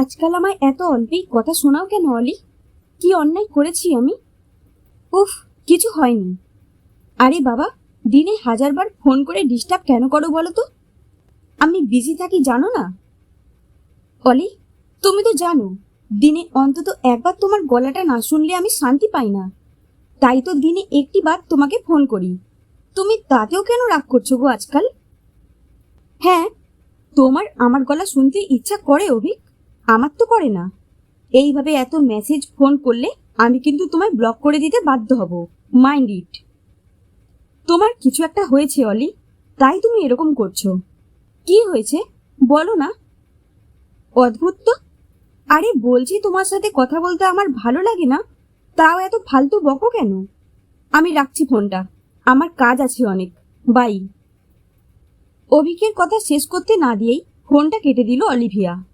আজকাল আমায় এত অল্পেই কথা শোনাও কেন, অলি? কি অন্যায় করেছি আমি? উফ, কিছু হয়নি। আরে বাবা, দিনে হাজারবার ফোন করে ডিস্টার্ব কেন করো বলো তো? আমি বিজি থাকি, জানো না? অলি, তুমি তো জানো, দিনে অন্তত একবার তোমার গলাটা না শুনলে আমি শান্তি পাই না। তাই তো দিনে একটি বার তোমাকে ফোন করি। তুমি তাতেও কেন রাগ করছ গো আজকাল? হ্যাঁ তোমার আমার গলা শুনতে ইচ্ছা করে, অভিক। আমার তো করে না। এইভাবে এত মেসেজ ফোন করলে আমি কিন্তু তোমায় ব্লক করে দিতে বাধ্য হব। মাইন্ড ইট তোমার কিছু একটা হয়েছে, অলি। তাই তুমি এরকম করছ। কি হয়েছে? বলো না। অদ্ভুত তো। আরে বলছি তোমার সাথে কথা বলতে আমার ভালো লাগে না। তাও এত ফালতু বকো কেন? আমি রাখছি ফোনটা। আমার কাজ আছে অনেক। বাই অভিকের কথা শেষ করতে না দিয়েই ফোনটা কেটে দিল অলিভিয়া।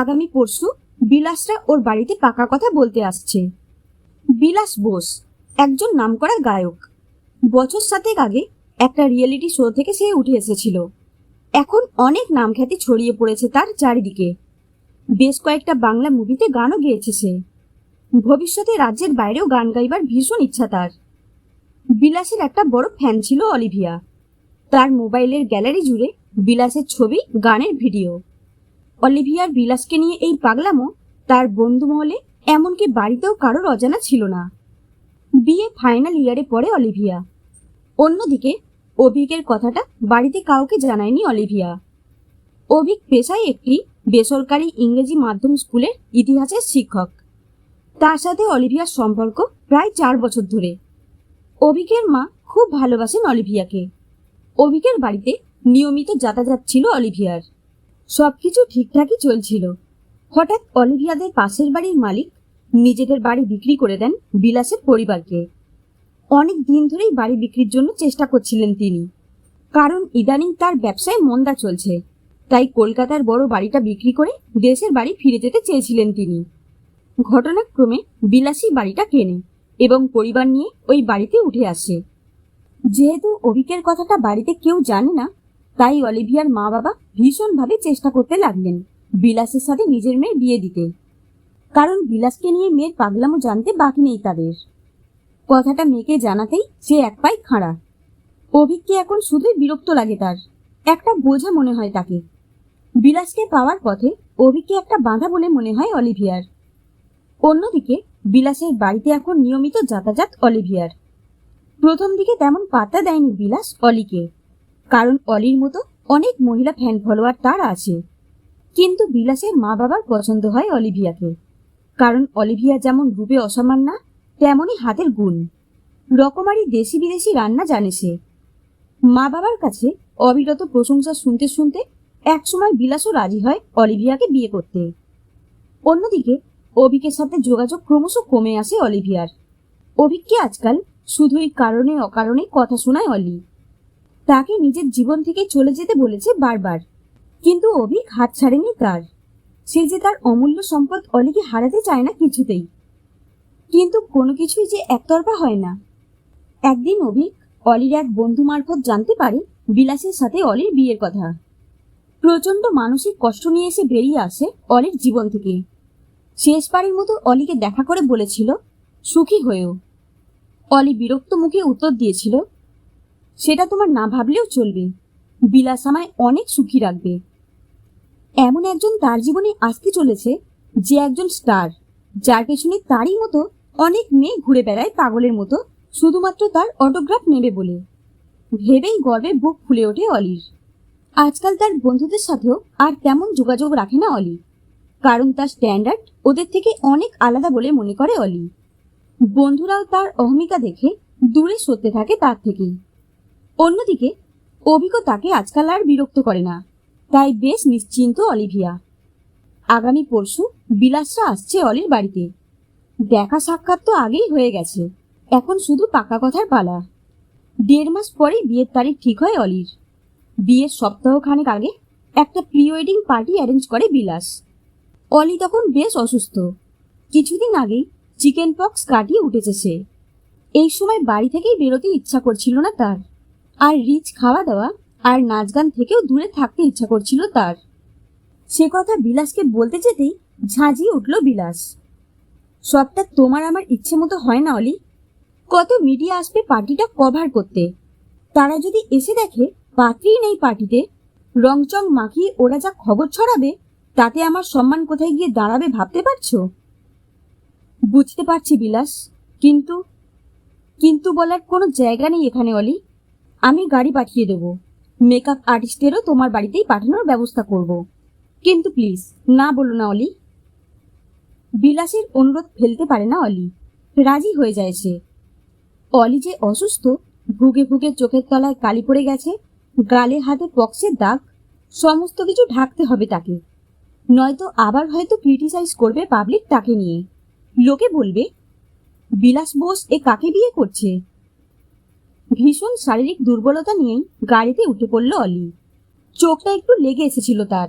আগামী পরশু বিলাসরা ওর বাড়িতে পাকা কথা বলতে আসছে। বিলাস বোস, একজন নামকরা গায়ক। বছর সাতেক আগে একটা রিয়েলিটি শো থেকে সে উঠে এসেছিল। এখন অনেক নাম খ্যাতি ছড়িয়ে পড়েছে তার চারিদিকে। বেশ কয়েকটা বাংলা মুভিতে গানও গেয়েছে সে। ভবিষ্যতে রাজ্যের বাইরেও গান গাইবার ভীষণ ইচ্ছা তার। বিলাসের একটা বড় ফ্যান ছিল অলিভিয়া। তার মোবাইলের গ্যালারি জুড়ে বিলাসের ছবি, গানের ভিডিও। অলিভিয়ার বিলাসকে নিয়ে এই পাগলামো তার বন্ধু মহলে, এমনকি বাড়িতেও কারোর অজানা ছিল না। বিয়ে ফাইনাল ইয়ারে পড়ে অলিভিয়া। অন্যদিকে, অভিকের কথাটা বাড়িতে কাউকে জানায়নি অলিভিয়া। অভিক পেশায় একটি বেসরকারি ইংরেজি মাধ্যম স্কুলের ইতিহাসের শিক্ষক। তার সাথে অলিভিয়ার সম্পর্ক প্রায় চার বছর ধরে। অভিকের মা খুব ভালোবাসেন অলিভিয়াকে। অভিকের বাড়িতে নিয়মিত যাতায়াত ছিল অলিভিয়ার। সবকিছু ঠিকঠাকই চলছিল। হঠাৎ অলিভিয়াদের পাশের বাড়ির মালিক নিজেদের বাড়ি বিক্রি করে দেন বিলাসের পরিবারকে। অনেক দিন ধরেই বাড়ি বিক্রির জন্য চেষ্টা করছিলেন তিনি। কারণ ইদানিং তার ব্যবসায় মন্দা চলছে। তাই কলকাতার বড় বাড়িটা বিক্রি করে দেশের বাড়ি ফিরে যেতে চেয়েছিলেন তিনি। ঘটনাক্রমে বিলাসী বাড়িটা কেনে এবং পরিবার নিয়ে ওই বাড়িতে উঠে আসে। যেহেতু অভিকের কথাটা বাড়িতে কেউ জানে না তাই অলিভিয়ার মা বাবা ভীষণভাবে চেষ্টা করতে লাগলেন বিলাসের সাথে নিজের মেয়ের বিয়ে দিতে। কারণ বিলাসকে নিয়ে মেয়ের পাগলামো জানতে বাকি নেই তাদের। কথাটা মেয়েকে জানাতেই সে এক পায়ে খাঁড়া। অভিককে এখন শুধুই বিরক্ত লাগে তার। একটা বোঝা মনে হয় তাকে। বিলাসকে পাওয়ার পথে অভিককে একটা বাধা বলে মনে হয় অলিভিয়ার। অন্যদিকে বিলাসের বাড়িতে এখন নিয়মিত যাতায়াত অলিভিয়ার। প্রথম দিকে তেমন পাত্তা দেয়নি বিলাস অলিকে। কারণ অলির মতো অনেক মহিলা ফ্যান ফলোয়ার তার আছে। কিন্তু বিলাসের মা বাবার পছন্দ হয় অলিভিয়াকে। কারণ অলিভিয়া যেমন রূপে অসামান্য তেমনই হাতের গুণ। রকমারি দেশি বিদেশি রান্না জানে সে। মা বাবার কাছে অবিরত প্রশংসা শুনতে শুনতে একসময় বিলাসও রাজি হয় অলিভিয়াকে বিয়ে করতে। অন্যদিকে, অভিকের সাথে যোগাযোগ ক্রমশ কমে আসে অলিভিয়ার। অভিককে আজকাল শুধুই কারণে অকারণে কথা শোনায় অলি। তাকে নিজের জীবন থেকে চলে যেতে বলেছে বারবার। কিন্তু অভিক হাত ছাড়েনি তার। সে যে তার অমূল্য সম্পদ অলিকে হারাতে চায় না কিছুতেই। কিন্তু কোনো কিছুই যে একতরফা হয় না। একদিন অভিক অলির এক বন্ধু মারফত জানতে পারে বিলাসের সাথে অলির বিয়ের কথা। প্রচণ্ড মানসিক কষ্ট নিয়ে এসে বেরিয়ে আসে অলির জীবন থেকে। শেষবারের মতো অলিকে দেখা করে বলেছিল, সুখী হয়েও। অলি বিরক্ত মুখে উত্তর দিয়েছিল সেটা তোমার না ভাবলেও চলবে। বিলাস আমায় অনেক সুখী রাখবে। এমন একজন তার জীবনে আসতে চলেছে যে একজন স্টার, যার পেছনে তারই মতো অনেক মেয়ে ঘুরে বেড়ায় পাগলের মতো, শুধুমাত্র তার অটোগ্রাফ নেবে বলে। ভেবেই গর্বে বুক ফুলে ওঠে অলির। আজকাল তার বন্ধুদের সাথেও আর তেমন যোগাযোগ রাখে না অলি। কারণ তার স্ট্যান্ডার্ড ওদের থেকে অনেক আলাদা বলে মনে করে অলি। বন্ধুরাও তার অহমিকা দেখে দূরে সরতে থাকে তার থেকেই অন্যদিকে, অভিজ্ঞ তাকে আজকাল আর বিরক্ত করে না। তাই বেশ নিশ্চিন্ত অলিভিয়া। আগামী পরশু বিলাসরা আসছে অলির বাড়িতে। দেখা সাক্ষাৎ তো আগেই হয়ে গেছে। এখন শুধু পাকা কথার পালা। দেড় মাস পরেই বিয়ের তারিখ ঠিক হয় অলির। বিয়ের সপ্তাহখানেক আগে একটা প্রি ওয়েডিং পার্টি অ্যারেঞ্জ করে বিলাস। অলি তখন বেশ অসুস্থ। কিছুদিন আগেই চিকেন পক্স কাটিয়ে উঠেছে সে। এই সময় বাড়ি থেকেই বেরোতে ইচ্ছা করছিল না তার। আর রিচ খাওয়া দাওয়া আর নাচ গান থেকেও দূরে থাকতে ইচ্ছা করছিল তার। সে কথা বিলাসকে বলতে যেতেই ঝাঁঝিয়ে উঠল বিলাস। সবটা তোমার আমার ইচ্ছে মতো হয় না, অলি। কত মিডিয়া আসবে পার্টিটা কভার করতে। তারা যদি এসে দেখে পাত্রী নেই পার্টিতে, রংচং মাখিয়ে ওরা যা খবর ছড়াবে, তাতে আমার সম্মান কোথায় গিয়ে দাঁড়াবে ভাবতে পারছ? বুঝতে পারছি বিলাস, কিন্তু কিন্তু বলার কোনো জায়গা নেই এখানে, অলি। আমি গাড়ি পাঠিয়ে দেবো। মেকআপ আর্টিস্টেরও তোমার বাড়িতেই পাঠানোর ব্যবস্থা করব। কিন্তু প্লিজ না বলো না অলি। বিলাসের অনুরোধ ফেলতে পারে না অলি। রাজি হয়ে যায় সে। অলি যে অসুস্থ, ভুগে ভুগে চোখের তলায় কালি পড়ে গেছে, গালে হাতে পক্সের দাগ, সমস্ত কিছু ঢাকতে হবে তাকে। নয়তো আবার হয়তো ক্রিটিসাইজ করবে পাবলিক তাকে নিয়ে। লোকে বলবে, বিলাস বোস এ কাকে বিয়ে করছে? ভীষণ শারীরিক দুর্বলতা নিয়েই গাড়িতে উঠে পড়ল অলি। চোখটা একটু লেগে এসেছিল তার।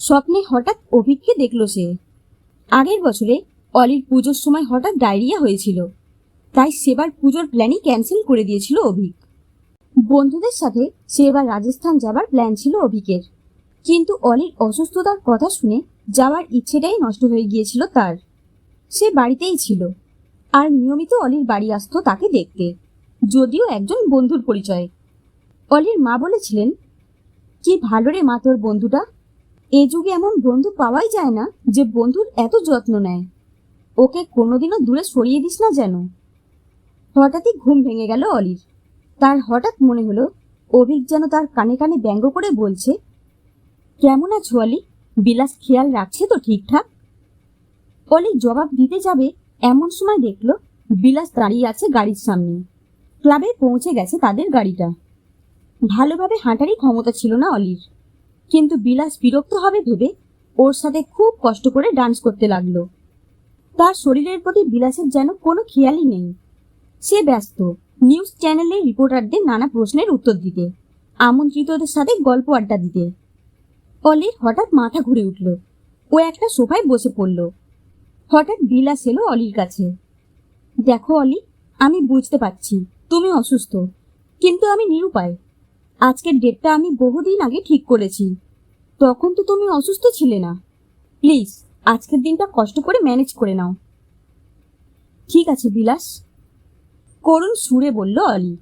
স্বপ্নে হঠাৎ অভিককে দেখল সে। আগের বছরে অলির পুজোর সময় হঠাৎ ডায়রিয়া হয়েছিল। তাই সেবার পুজোর প্ল্যানই ক্যান্সেল করে দিয়েছিল অভিক। বন্ধুদের সাথে সে এবার রাজস্থান যাবার প্ল্যান ছিল অভিকের। কিন্তু অলির অসুস্থতার কথা শুনে যাওয়ার ইচ্ছেটাই নষ্ট হয়ে গিয়েছিল তার। সে বাড়িতেই ছিল। আর নিয়মিত অলির বাড়ি আসতো তাকে দেখতে। যদিও একজন বন্ধুর পরিচয়। অলির মা বলেছিলেন, কি ভালো রে মা তোর বন্ধুটা। এ যুগে এমন বন্ধু পাওয়াই যায় না যে বন্ধুর এত যত্ন নেয়। ওকে কোনোদিনও দূরে সরিয়ে দিস না যেন। হঠাৎই ঘুম ভেঙে গেল অলির। তার হঠাৎ মনে হলো, অভিক যেন তার কানে কানে ব্যঙ্গ করে বলছে, কেমন আছো অলি? বিলাস খেয়াল রাখছে তো ঠিকঠাক? অলি জবাব দিতে যাবে এমন সময় দেখল, বিলাস দাঁড়িয়ে আছে গাড়ির সামনে। ক্লাবে পৌঁছে গেছে তাদের গাড়িটা। ভালোভাবে হাঁটারই ক্ষমতা ছিল না অলির। কিন্তু বিলাস বিরক্ত হবে ভেবে ওর সাথে খুব কষ্ট করে ডান্স করতে লাগল। তার শরীরের প্রতি বিলাসের যেন কোনো খেয়ালই নেই। সে ব্যস্ত, নিউজ চ্যানেলের রিপোর্টারদের নানা প্রশ্নের উত্তর দিতে, আমন্ত্রিতদের সাথে গল্প আড্ডা দিতে। অলির হঠাৎ মাথা ঘুরে উঠল। ও একটা সোফায় বসে পড়ল। হঠাৎ বিলাস এলো অলির কাছে। দেখো অলি, আমি বুঝতে পারছি। তুমি অসুস্থ। কিন্তু আমি নিরুপায়। আজকের ডেটটা আমি বহুদিন আগে ঠিক করেছি। তখন তো তুমি অসুস্থ ছিলে না। প্লিজ, আজকের দিনটা কষ্ট করে ম্যানেজ করে নাও। ঠিক আছে, বিলাস। করুণ সুরে বলল, অলি।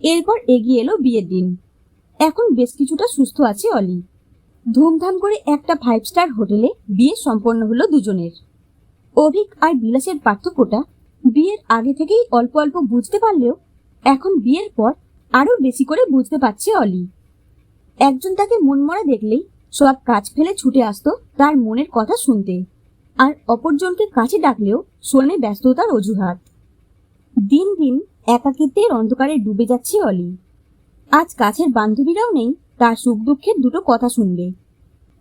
এরপর এগিয়ে এলো বিয়ের দিন। এখন বেশ কিছুটা সুস্থ আছে অলি। ধুমধাম করে একটা ফাইভ স্টার হোটেলে বিয়ে সম্পন্ন হলো দুজনের। অভিক আর বিলাসের পার্থক্যটা বিয়ের আগে থেকেই অল্প অল্প বুঝতে পারলেও এখন বিয়ের পর আরও বেশি করে বুঝতে পারছে অলি। একজন তাকে মনমরা দেখলেই সব কাজ ফেলে ছুটে আসতো তার মনের কথা শুনতে। আর অপরজনকে কাছে ডাকলেও শোনে ব্যস্ততার অজুহাত। দিন দিন একাকিত্বের অন্ধকারে ডুবে যাচ্ছে অলি। আজ কাছের বান্ধবীরাও নেই, তার সুখ দুঃখের দুটো কথা শুনবে।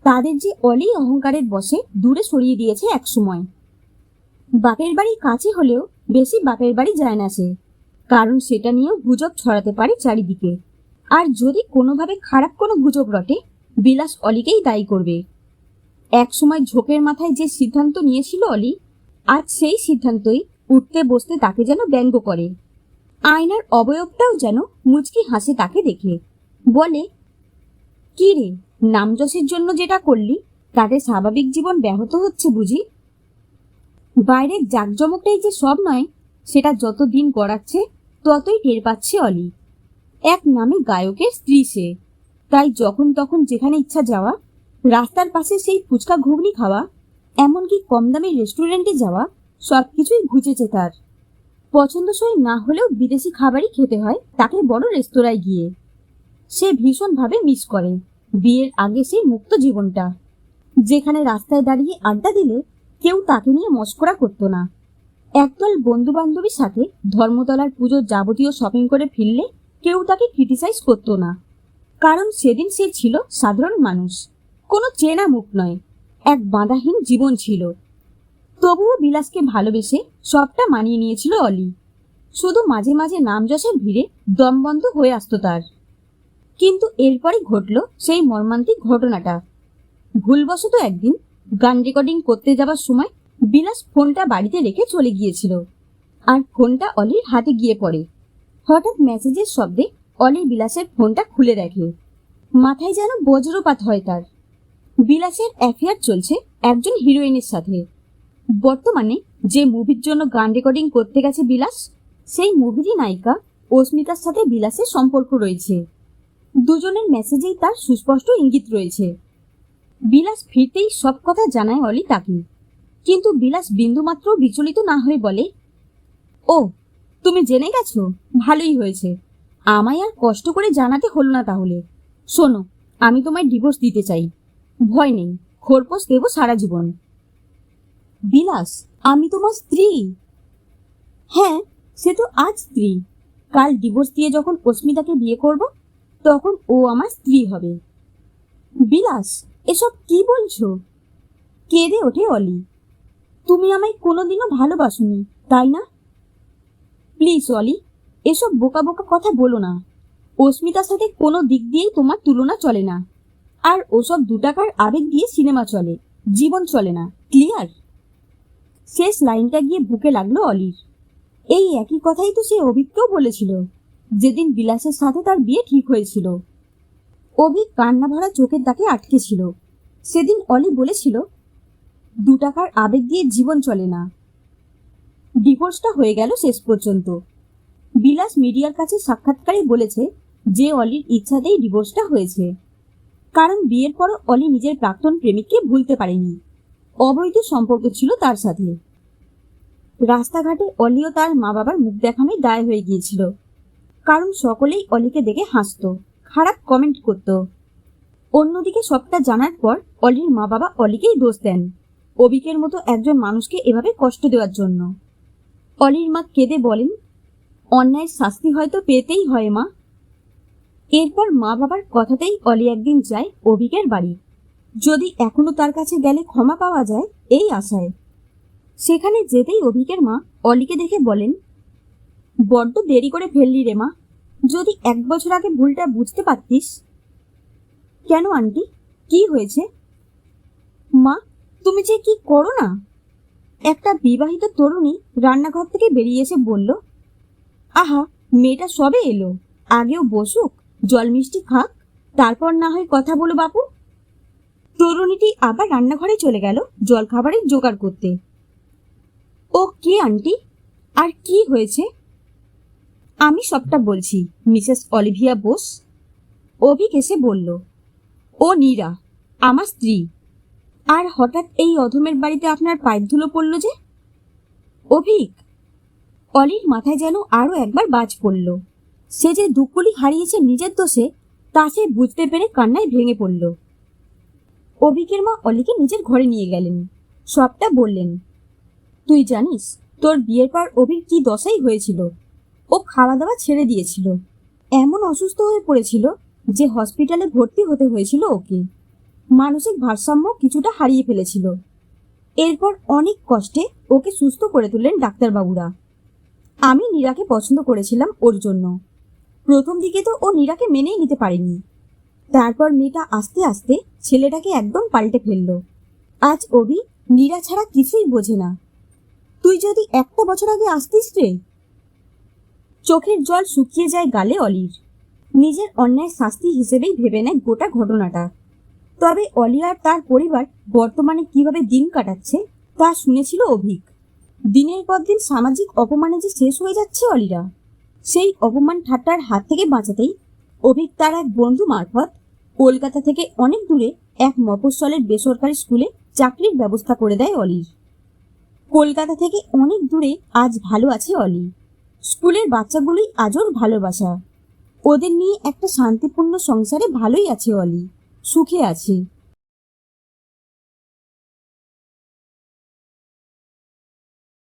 তাদের যে অলি অহংকারের বসে দূরে সরিয়ে দিয়েছে একসময়। বাপের বাড়ি কাছে হলেও বেশি বাপের বাড়ি যায় না সে। কারণ সেটা নিয়েও গুজব ছড়াতে পারে চারিদিকে। আর যদি কোনোভাবে খারাপ কোনো গুজব রটে, বিলাস অলিকেই দায়ী করবে। একসময় ঝোঁকের মাথায় যে সিদ্ধান্ত নিয়েছিল অলি, আজ সেই সিদ্ধান্তই উঠতে বসতে তাকে যেন ব্যঙ্গ করে। আয়নার অবয়বটাও যেন মুচকি হাসে তাকে দেখে। বলে, কি রে নামযশের জন্য যেটা করলি, তাতে স্বাভাবিক জীবন ব্যাহত হচ্ছে বুঝি? বাইরের জাঁকজমকটাই যে সব নয়, সেটা যত দিন গড়াচ্ছে, ততই টের পাচ্ছে অলি। এক নামে গায়কের স্ত্রী সে। তাই যখন তখন যেখানে ইচ্ছা যাওয়া, রাস্তার পাশে সেই ফুচকা ঘুগনি খাওয়া, এমনকি কম দামি রেস্টুরেন্টে যাওয়া সব কিছুই ঘুচেছে তার। পছন্দসই না হলেও বিদেশি খাবারই খেতে হয় তাকে বড় রেস্তোরাঁয় গিয়ে। সে ভীষণভাবে মিস করে। বিয়ের আগে সেই মুক্ত জীবনটা। যেখানে রাস্তায় দাঁড়িয়ে আড্ডা দিলে কেউ তাকে নিয়ে মস্করা করতো না। একদল বন্ধু বান্ধবীর সাথে ধর্মতলার পুজোর যাবতীয় শপিং করে ফিরলে কেউ তাকে ক্রিটিসাইজ করতো না। কারণ সেদিন সে ছিল সাধারণ মানুষ, কোনো চেনা মুখ নয়, এক বাঁধাহীন জীবন ছিল। তবুও বিলাসকে ভালোবেসে সবটা মানিয়ে নিয়েছিল অলি। শুধু মাঝে মাঝে নামযশের ভিড়ে দমবন্ধ হয়ে আসতো তার। কিন্তু এরপরই ঘটল সেই মর্মান্তিক ঘটনাটা। ভুলবশত একদিন গান রেকর্ডিং করতে যাবার সময় বিলাস ফোনটা বাড়িতে রেখে চলে গিয়েছিল। আর ফোনটা অলির হাতে গিয়ে পড়ে। হঠাৎ মেসেজের শব্দে অলি বিলাসের ফোনটা খুলে দেখে। মাথায় যেন বজ্রপাত হয় তার। বিলাসের অ্যাফেয়ার চলছে একজন হিরোইনের সাথে। বর্তমানে যে মুভির জন্য গান রেকর্ডিং করতে গেছে বিলাস, সেই মুভিরই নায়িকা অস্মিতার সাথে বিলাসের সম্পর্ক রয়েছে। দুজনের মেসেজেই তার সুস্পষ্ট ইঙ্গিত রয়েছে। বিলাস ফিরতেই সব কথা জানায় অলি তাকে কিন্তু বিলাস বিন্দুমাত্র বিচলিত না হয়ে বলে, ও, তুমি জেনে গেছো? ভালোই হয়েছে। আমায় আর কষ্ট করে জানাতে হলো না তাহলে। শোনো, আমি তোমায় ডিভোর্স দিতে চাই। ভয় নেই, খোরপোশ দেবো সারা জীবন। বিলাস, আমি তোমার স্ত্রী? হ্যাঁ সে তো আজ স্ত্রী। কাল ডিভোর্স দিয়ে যখন অস্মিতাকে বিয়ে করব, তখন ও আমার স্ত্রী হবে। বিলাস এসব কি বলছো? কেঁদে ওঠে অলি। তুমি আমায় কোনোদিনও ভালোবাসোনি, তাই না? প্লিজ অলি, এসব বোকা বোকা কথা বলো না। অস্মিতার সাথে কোনো দিক দিয়েই তোমার তুলনা চলে না। আর ওসব দু টাকার আবেগ দিয়ে সিনেমা চলে, জীবন চলে না, ক্লিয়ার? শেষ লাইনটা গিয়ে বুকে লাগল অলির। এই একই কথাই তো সে অভিককেও বলেছিল, যেদিন বিলাসের সাথে তার বিয়ে ঠিক হয়েছিল। অভিক কান্না ভরা চোখের দাকে আটকে ছিল। সেদিন অলি বলেছিল, দু টাকার আবেগ দিয়ে জীবন চলে না। ডিভোর্সটা হয়ে গেল শেষ পর্যন্ত। বিলাস মিডিয়ার কাছে সাক্ষাৎকারে বলেছে যে অলির ইচ্ছাতেই ডিভোর্সটা হয়েছে। কারণ বিয়ের পরও অলি নিজের প্রাক্তন প্রেমিককে ভুলতে পারেনি। অবৈধ সম্পর্ক ছিল তার সাথে। রাস্তাঘাটে অলিও তার মা বাবার মুখ দেখানোই দায় হয়ে গিয়েছিল। কারণ সকলেই অলিকে দেখে হাসতো। খারাপ কমেন্ট করত। অন্যদিকে সবটা জানার পর অলির মা বাবা অলিকেই দোষ দেন, অবিকের মতো একজন মানুষকে এভাবে কষ্ট দেওয়ার জন্য। অলির মা কেঁদে বলেন অন্যায়ের শাস্তি হয়তো পেতেই হয় মা। এরপর মা বাবার কথাতেই অলি একদিন যায় অভিকের বাড়ি। যদি এখনও তার কাছে গেলে ক্ষমা পাওয়া যায়, এই আশায়। সেখানে যেতেই অভিকের মা অলিকে দেখে বলেন, বড্ড দেরি করে ফেললি রে মা। যদি এক বছর আগে ভুলটা বুঝতে পারতিস। কেন, আন্টি? কি হয়েছে? মা, তুমি যে কি করো না? একটা বিবাহিত তরুণী রান্নাঘর থেকে বেরিয়ে এসে বলল, আহা, মেয়েটা সবে এলো। আগেও বসুক, জল মিষ্টি খাক, তারপর না হয় কথা বলো বাপু। তরুণীটি আবার রান্নাঘরে চলে গেল জল খাবারের জোগাড় করতে। ও কে, আন্টি? আর কি হয়েছে? আমি সবটা বলছি, মিসেস অলিভিয়া বোস। অভিক এসে বলল, ও নীরা, আমার স্ত্রী। আর হঠাৎ এই অধমের বাড়িতে আপনার পায়ের ধুলো পড়ল যে? অভিক, অলির মাথায় যেন আরও একবার বাজ পড়ল। সে যে দুকুলি হারিয়েছে নিজের দোষে, তা সে বুঝতে পেরে কান্নায় ভেঙে পড়ল। অভিকের মা অলিকে নিজের ঘরে নিয়ে গেলেন। সবটা বললেন, তুই জানিস, তোর বিয়ের পর অভির কি দশাই হয়েছিল? ও খাওয়া দাওয়া ছেড়ে দিয়েছিল। এমন অসুস্থ হয়ে পড়েছিল যে হসপিটালে ভর্তি হতে হয়েছিল ওকে। মানসিক ভারসাম্য কিছুটা হারিয়ে ফেলেছিল। এরপর অনেক কষ্টে ওকে সুস্থ করে তুললেন ডাক্তারবাবুরা। আমি নীরাকে পছন্দ করেছিলাম ওর জন্য। প্রথম দিকে তো ও নীরাকে মেনেই নিতে পারেনি। তারপর মেয়েটা আস্তে আস্তে ছেলেটাকে একদম পাল্টে ফেলল। আজ অভি নীরা ছাড়া কিছুই বোঝে না। তুই যদি একটা বছর আগে আসতিস রে। চোখের জল শুকিয়ে যায় গালে অলির। নিজের অন্যায় শাস্তি হিসেবেই ভেবে নেয় গোটা ঘটনাটা। তবে অলি আর তার পরিবার বর্তমানে কীভাবে দিন কাটাচ্ছে, তা শুনেছিল অভিক। দিনের পর দিন সামাজিক অপমানে যে শেষ হয়ে যাচ্ছে অলিরা, সেই অপমান ঠাট্টার হাত থেকে বাঁচাতেই অভিক তার এক বন্ধু মারফত কলকাতা থেকে অনেক দূরে এক মফস্বলের বেসরকারি স্কুলে চাকরির ব্যবস্থা করে দেয় অলির। কলকাতা থেকে অনেক দূরে আজ ভালো আছে অলি। স্কুলের বাচ্চাগুলোই আজও ভালোবাসা। ওদের নিয়ে একটা শান্তিপূর্ণ সংসারে ভালোই আছে অলি সুখে আছে।